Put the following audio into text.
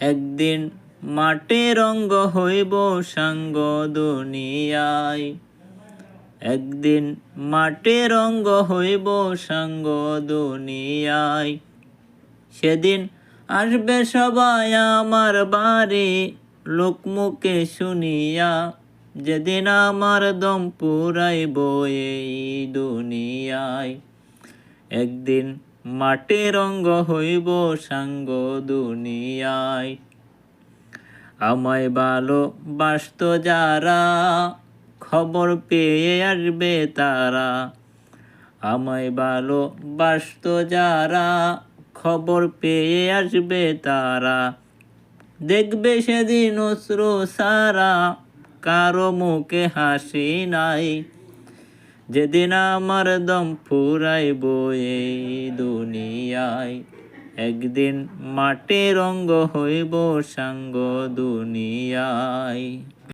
একদিন মাঠে রঙ্গ হইব সাঙ্গ দুনিয়ায়। একদিন মাঠে রঙ্গ হইব সাঙ্গ দুনিয়ায়। সেদিন আসবে সবাই আমার বাড়ি, লোকমুখে শুনিয়া যেদিন আমার দম পুরাইব এই দুনিয়ায়। একদিন মাঠে রঙ্গ হইব সাঙ্গ দুনিয়ায়। আমায় ভালো বাসত যারা, খবর পেয়ে আসবে তারা। আমায় ভালো বাসত যারা, খবর পেয়ে আসবে তারা। দেখবে সেদিন অশ্রু সারা, কারও মুখে হাসি নাই। যেদিন আমার দম ফুরাইব এই দুনিয়ায় একদিন মাটে রঙ্গ হইব সাঙ্গ দুনিয়ায়।